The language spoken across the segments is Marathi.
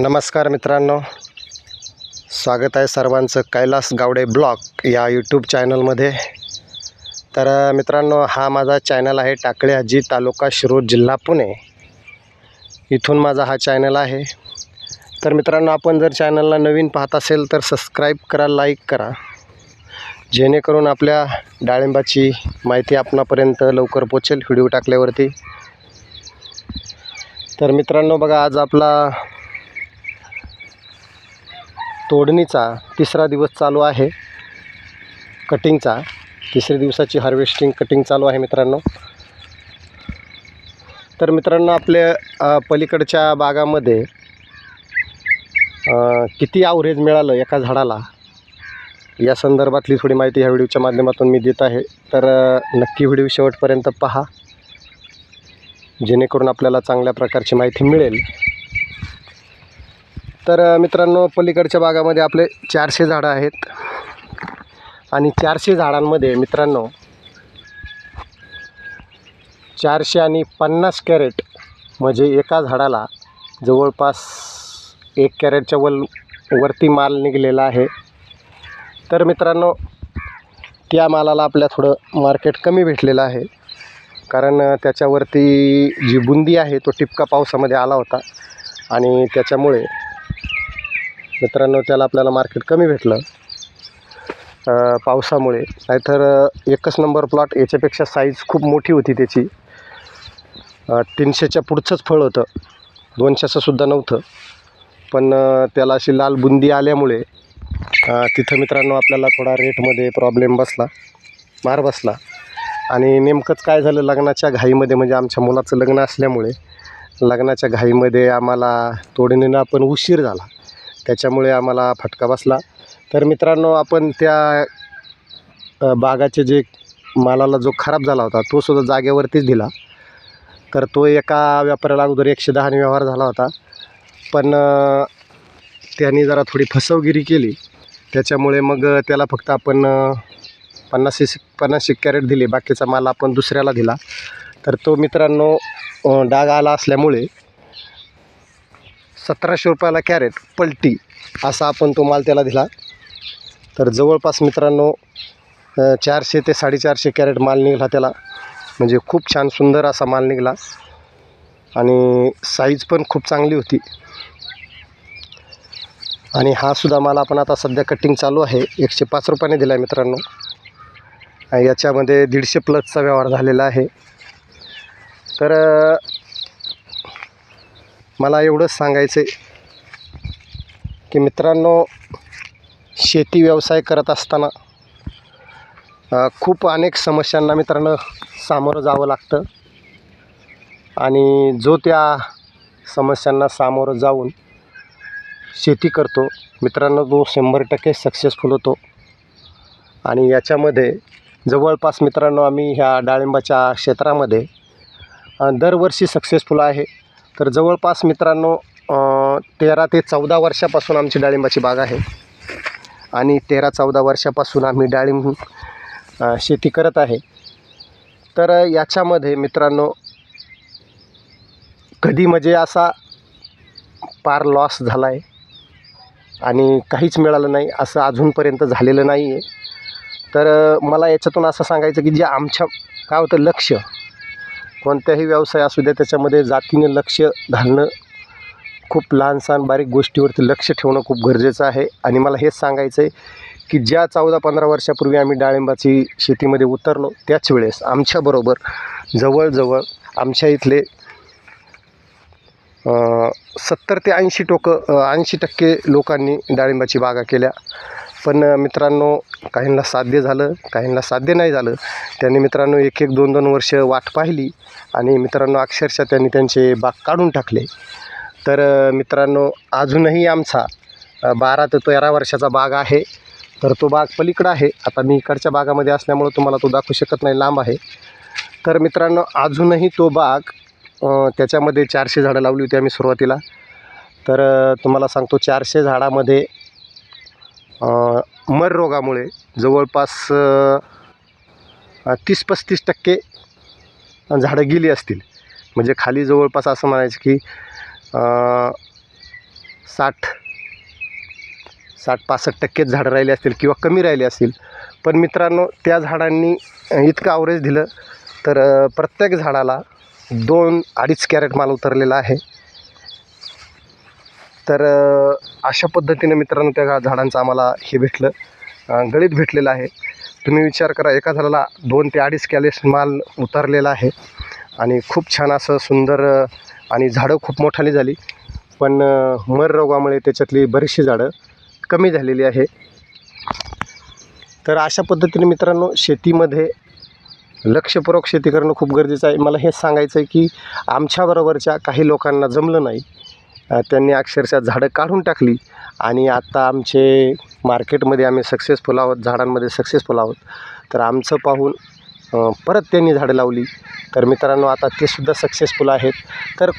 नमस्कार मित्रांनो. स्वागत आहे सर्वांचं कैलास गावडे ब्लॉग या यूट्यूब चॅनलमध्ये. तर मित्रांनो हा माझा चॅनल आहे टाकळे हजी तालुका शिरोड जिल्हा पुणे. इथून माझा हा चॅनल आहे. तर मित्रांनो आपण जर चॅनलला नवीन पाहत असेल तर सबस्क्राईब करा लाईक करा. जेणेकरून आपल्या डाळिंबाची माहिती आपणापर्यंत लवकर पोचेल व्हिडिओ टाकल्यावरती. तर मित्रांनो बघा आज आपला तोडणीचा तिसरा दिवस चालू आहे. कटिंगचा तिसऱ्या दिवसाची हार्वेस्टिंग कटिंग चालू आहे मित्रांनो. तर मित्रांनो आपल्या पलीकडच्या बागामध्ये किती आवरेज मिळालं एका झाडाला? या संदर्भातली थोडी माहिती ह्या व्हिडिओच्या माध्यमातून मी देत आहे. तर नक्की व्हिडिओ शेवटपर्यंत पहा. जेणेकरून आपल्याला चांगल्या प्रकारची माहिती मिळेल. तर मित्रांनो पलीकडच्या भागामध्ये आपले चारशे झाडं आहेत. आणि चारशे झाडांमध्ये मित्रांनो चारशे आणि पन्नास कॅरेट म्हणजे एका झाडाला जवळपास एक कॅरेटच्या वल वरती माल निघलेला आहे. तर मित्रांनो त्या मालाला आपल्या थोडं मार्केट कमी भेटलेलं आहे. कारण त्याच्यावरती जी बुंदी आहे तो टिपका पावसामध्ये आला होता. आणि त्याच्यामुळे मित्रांनो त्याला आपल्याला मार्केट कमी भेटलं. पावसामुळे. नाहीतर एकच नंबर प्लॉट याच्यापेक्षा साईज खूप मोठी होती त्याची. तीनशेच्या पुढचंच फळ होतं. दोनशेचं सुद्धा नव्हतं. पण त्याला अशी लाल बुंदी आल्यामुळे तिथं मित्रांनो आपल्याला थोडा रेटमध्ये प्रॉब्लेम बसला. मार बसला. आणि नेमकंच काय झालं लग्नाच्या घाईमध्ये म्हणजे आमच्या मुलाचं लग्न असल्यामुळे लग्नाच्या घाईमध्ये आम्हाला तोडणीनं आपण उशीर झाला. त्याच्यामुळे आम्हाला फटका बसला. तर मित्रांनो आपण त्या बागाचे जे मालाला जो खराब झाला होता तो सुद्धा जागेवरतीच दिला. तर तो एका व्यापाऱ्याला अगोदर एकशे दहाने व्यवहार झाला होता. पण त्यांनी जरा थोडी फसवगिरी केली. त्याच्यामुळे मग त्याला फक्त आपण पन्नास पन्नासशे कॅरेट दिले. बाकीचा माल आपण दुसऱ्याला दिला. तर तो मित्रांनो डाग आला असल्यामुळे सतराशे रुपयाला कॅरेट पलटी असा आपण तो माल त्याला दिला. तर जवळपास मित्रांनो चारशे ते साडेचारशे कॅरेट माल निघाला त्याला. म्हणजे खूप छान सुंदर असा माल निघाला. आणि साईज पण खूप चांगली होती. आणि हा सुद्धा माल आपण आता सध्या कटिंग चालू आहे. एकशे पाच रुपयाने दिला आहे मित्रांनो. आणि याच्यामध्ये दीडशे प्लसचा व्यवहार झालेला आहे. तर मला एवढंच सांगायचं आहे की मित्रांनो शेती व्यवसाय करत असताना खूप अनेक समस्यांना मित्रांनो सामोरं जावं लागतं. आणि जो त्या समस्यांना सामोरं जाऊन शेती करतो मित्रांनो तो शंभर टक्के सक्सेसफुल होतो. आणि याच्यामध्ये जवळपास मित्रांनो आम्ही ह्या डाळिंबाच्या क्षेत्रामध्ये दरवर्षी सक्सेसफुल आहे. तर जवळपास मित्रांनो तेरा ते चौदा वर्षापासून आमची डाळिंबाची बाग आहे. आणि तेरा चौदा वर्षापासून आम्ही डाळिंब शेती करत आहे. तर याच्यामध्ये मित्रांनो कधी म्हणजे असा पार लॉस झाला आहे आणि काहीच मिळालं नाही असं अजूनपर्यंत झालेलं नाही आहे तर मला याच्यातून असं सांगायचं की जे आमच्या काय होतं लक्ष कोणत्याही व्यवसाय असू द्या त्याच्यामध्ये जातीने लक्ष घालणं खूप लहान सहान बारीक गोष्टीवरती लक्ष ठेवणं खूप गरजेचं आहे. आणि मला हेच सांगायचं आहे की ज्या चौदा पंधरा वर्षापूर्वी आम्ही डाळिंबाची शेतीमध्ये उतरलो त्याच वेळेस आमच्याबरोबर जवळजवळ आमच्या इथले सत्तर ते ऐंशी टोकं ऐंशी टक्के लोकांनी डाळिंबाची बागा केल्या. पण मित्रांनो काहींना साध्य झालं काहींना साध्य नाही झालं. त्यांनी मित्रांनो एक एक दोन दोन वर्ष वाट पाहिली आणि मित्रांनो अक्षरशः त्यांनी त्यांचे बाग काढून टाकले. तर मित्रांनो अजूनही आमचा बारा ते तेरा वर्षाचा बाग आहे. तर तो बाग पलीकडं आहे. आता मी इकडच्या बागामध्ये असल्यामुळं तुम्हाला तो दाखवू शकत नाही लांब आहे. तर मित्रांनो अजूनही तो बाग त्याच्यामध्ये चारशे झाडं लावली होती आम्ही सुरुवातीला. तर तुम्हाला सांगतो चारशे झाडामध्ये मर रोगामुळे जवळपास तीस पस्तीस टक्के झाडं गेली असतील. म्हणजे खाली जवळपास असं म्हणायचं की साठ साठ पासष्ट टक्केच झाडं राहिले असतील किंवा कमी राहिले असतील. पण मित्रांनो त्या झाडांनी इतकं आवरेज दिलं तर प्रत्येक झाडाला दोन अडीच कॅरेट माल उतरलेला आहे. तर अशा पद्धतीने मित्रांनो त्या झाडांचं आम्हाला हे भेटलं. गळीत भेटलेलं आहे. तुम्ही विचार करा एका झाडाला दोन ते अडीच कॅलेस माल उतरलेला आहे. आणि खूप छान असं सुंदर आणि झाडं खूप मोठाली झाली. पण मर रोगामुळे त्याच्यातली बरीचशी झाडं कमी झालेली आहे. तर अशा पद्धतीने मित्रांनो शेतीमध्ये लक्षपूर्वक शेती करणं खूप गरजेचं आहे. मला हे सांगायचं आहे की आमच्याबरोबरच्या काही लोकांना जमलं नाही. त्यांनी अक्षरशः झाडं काढून टाकली. आणि आता आमचे मार्केटमध्ये आम्ही सक्सेसफुल आहोत झाडांमध्ये सक्सेसफुल आहोत. तर आमचं पाहून परत त्यांनी झाडं लावली. तर मित्रांनो आता ते सुद्धा सक्सेसफुल आहेत. तर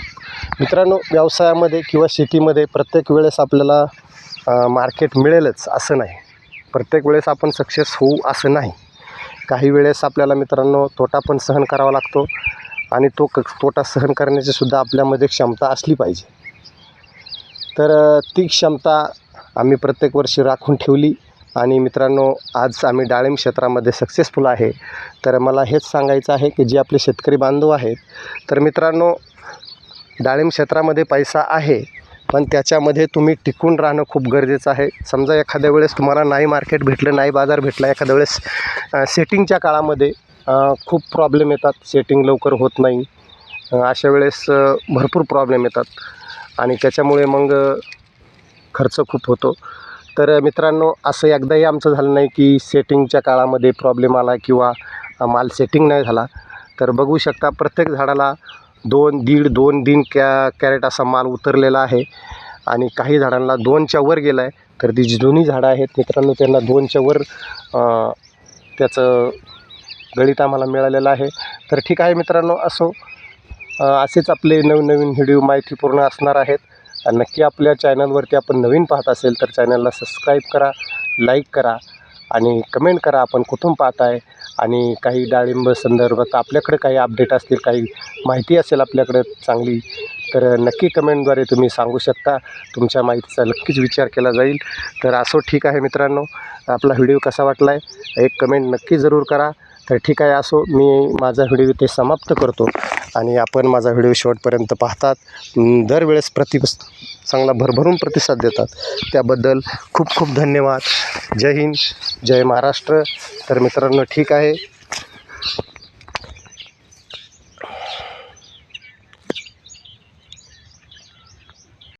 मित्रांनो व्यवसायामध्ये किंवा शेतीमध्ये प्रत्येक वेळेस आपल्याला मार्केट मिळेलच असं नाही. प्रत्येक वेळेस आपण सक्सेस होऊ असं नाही. काही वेळेस आपल्याला मित्रांनो तोटा पण सहन करावा लागतो. आणि तो क तोटा सहन करण्याची सुद्धा आपल्यामध्ये क्षमता असली पाहिजे. तर ती क्षमता आम्ही प्रत्येक वर्षी राखून ठेवली. आणि मित्रांनो आज आम्ही डाळिंब क्षेत्रामध्ये सक्सेसफुल आहे. तर मला हेच सांगायचं आहे की जे आपले शेतकरी बांधव आहेत तर मित्रांनो डाळिंब क्षेत्रामध्ये पैसा आहे पण त्याच्यामध्ये तुम्ही टिकून राहणं खूप गरजेचं आहे. समजा एखाद्या वेळेस तुम्हाला नाही मार्केट भेटलं नाही बाजार भेटला एखाद्या वेळेस सेटिंगच्या काळामध्ये खूप प्रॉब्लेम येतात. सेटिंग लवकर होत नाही. अशा वेळेस भरपूर प्रॉब्लेम येतात. आणि त्याच्यामुळे मग खर्च खूप होतो. तर मित्रांनो असं एकदाही आमचं झालं नाही की सेटिंगच्या काळामध्ये प्रॉब्लेम आला किंवा माल सेटिंग नाही झाला. तर बघू शकता प्रत्येक झाडाला दोन दीड दोन दिन कॅ कॅरेट असा माल उतरलेला आहे. आणि काही झाडांना दोनच्या वर गेला आहे तर ती जी जुनी झाडं आहेत मित्रांनो त्यांना दोनच्या वर त्याचं गळीत आम्हाला मिळालेलं आहे. तर ठीक आहे मित्रांनो असो. असेच आपले नवनवीन व्हिडिओ व्हिडिओ माहितीपूर्ण असणार आहेत. नक्की आपल्या चॅनलवरती आपण नवीन पाहत असेल तर चॅनलला सबस्क्राईब करा लाईक करा आणि कमेंट करा आपण कुठून पाहत आहे आणि काही डाळिंब संदर्भात आपल्याकडे काही अपडेट असतील काही माहिती असेल आपल्याकडे चांगली तर नक्की कमेंटद्वारे तुम्ही सांगू शकता. तुमच्या माहितीचा नक्कीच विचार केला जाईल. तर असो ठीक आहे मित्रांनो. आपला व्हिडिओ कसा वाटला आहे एक कमेंट नक्की जरूर करा. तर ठीक आहे असो मी माझा व्हिडिओ इथे समाप्त करतो आणि आपण माझा व्हिडिओ शेवटपर्यंत पाहतात. दरवेळेस प्रति चांगला भरभरून प्रतिसाद देतात. त्याबद्दल खूप खूप धन्यवाद. जय हिंद जय महाराष्ट्र. तर मित्रांनो ठीक आहे.